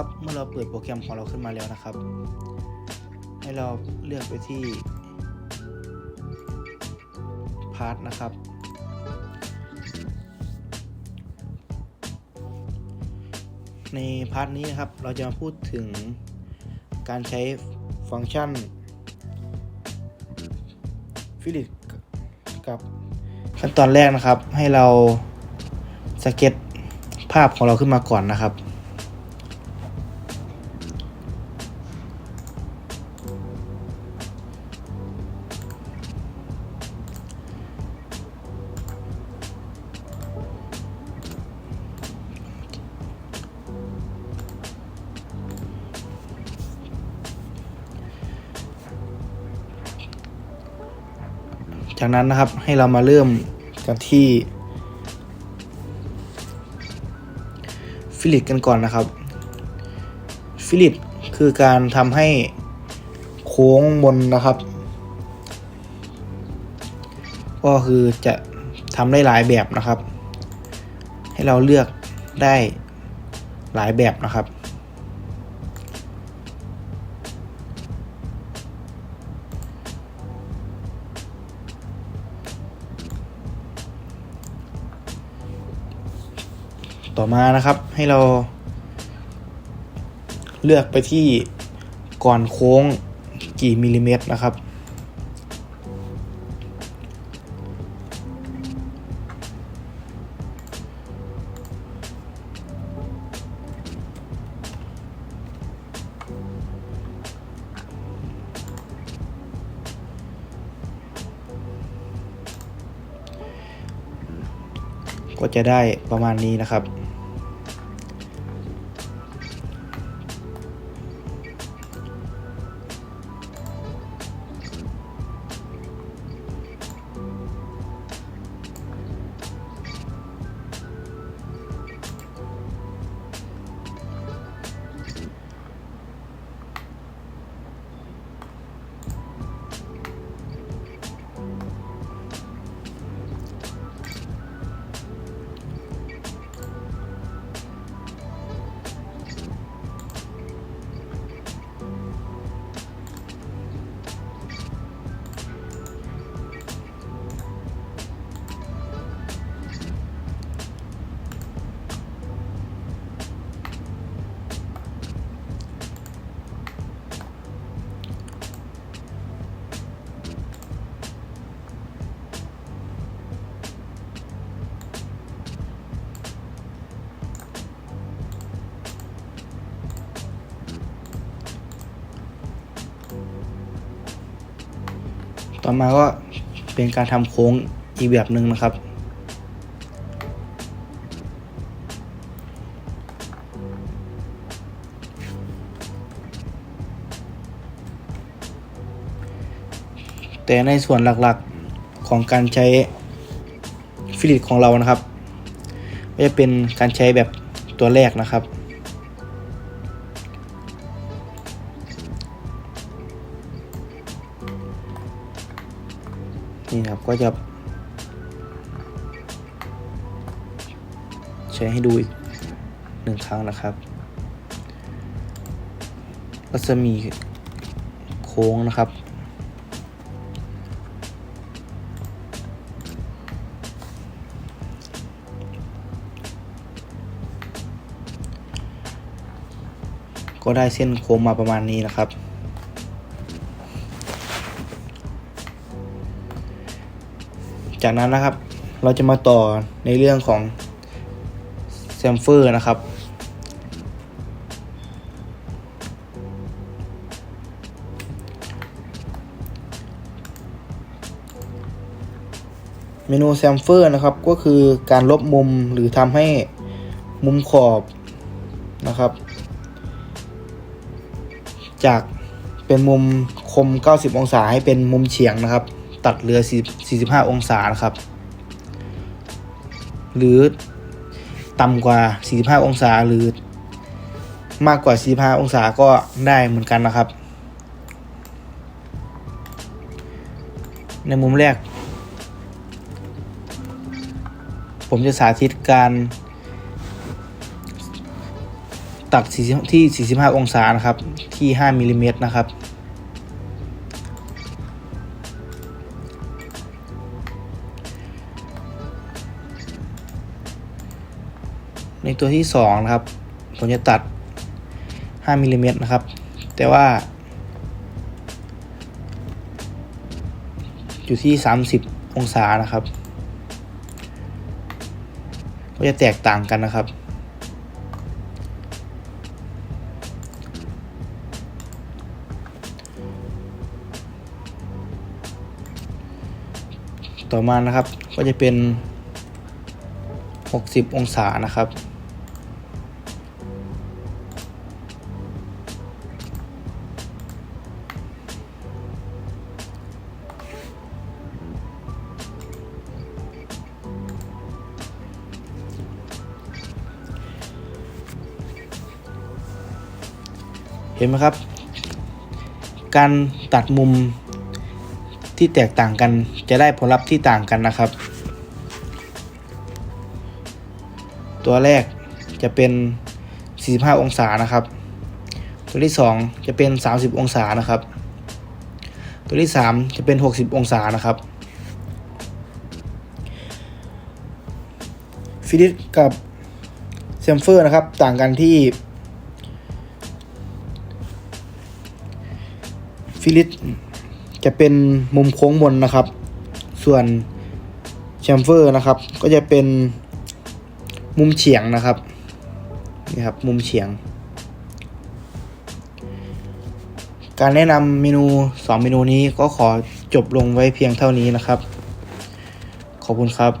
ครับ เมื่อเราเปิดโปรแกรมของเราขึ้นมาแล้วนะครับ ให้เราเลือกไปที่พาร์ทนะครับ ในพาร์ทนี้นะครับ เราจะมาพูดถึงการใช้ฟังก์ชันฟิลิปกับขั้นตอนแรกนะครับ ให้เราสเก็ตภาพของเราขึ้นมาก่อนนะครับ จากนั้นนะครับให้เรามาเริ่มกันที่ฟิลิปกันก่อนนะครับ ฟิลิปคือการทำให้โค้งบนนะครับ ก็คือจะทำได้หลายแบบนะครับ ให้เราเลือกได้หลายแบบนะครับ ต่อมานะครับ ให้เรา เลือกไปที่ก่อนโค้งกี่มิลลิเมตรนะครับ ก็จะได้ประมาณนี้นะครับ ต่อมาก็เป็นการทำโค้งอีกแบบหนึ่งนะครับ แต่ในส่วนหลักๆของการใช้ฟิลิปของเรานะครับ ก็จะเป็นการใช้แบบตัวแรกนะครับ นี่ครับก็จะใช้ให้ดูอีกหนึ่งครั้งนะครับ ก็จะมีโค้งนะครับ ก็ได้เส้นโค้งมาประมาณนี้นะครับ จากนั้นนะครับ เราจะมาต่อในเรื่องของแซมเฟอร์นะครับ เมนูแซมเฟอร์นะครับก็คือการลบมุมหรือทำให้มุมขอบนะครับ จากเป็นมุมคม 90 องศาให้เป็นมุมเฉียงนะครับ ตัดเหลือ 45 องศานะครับ หรือต่ำกว่า 45 องศาหรือมากกว่า 45 องศาก็ได้เหมือนกันนะครับ ในมุมแรก ผมจะสาธิตการตัดที่ 45 องศานะครับ ที่ 5มิลลิเมตรนะครับ ในตัวที่2นะครับผมจะตัด 5มิลลิเมตรนะครับ แต่ว่า อยู่ที่ 30 องศานะครับ ก็จะแตกต่างกันนะครับ ต่อมานะครับก็จะเป็น 60 องศานะครับ เห็นไหมครับ การตัดมุมที่แตกต่างกันจะได้ผลลัพธ์ที่ต่างกันนะครับ ตัวแรกจะเป็น 45 องศานะครับ ตัวที่ 2 จะเป็น 30 องศานะครับ ตัวที่ 3 จะเป็น 60 องศานะครับฟิลิปกับเซมเฟอร์นะครับต่างกันที่ฟิลิปจะเป็นมุมโค้งบนนะครับ ส่วนแชมเฟอร์นะครับ ก็จะเป็น มุมเฉียงนะครับนี่ครับมุมเฉียง การแนะนำเมนู 2 เมนูนี้ก็ขอจบลงไว้เพียงเท่านี้นะครับ ขอบคุณครับ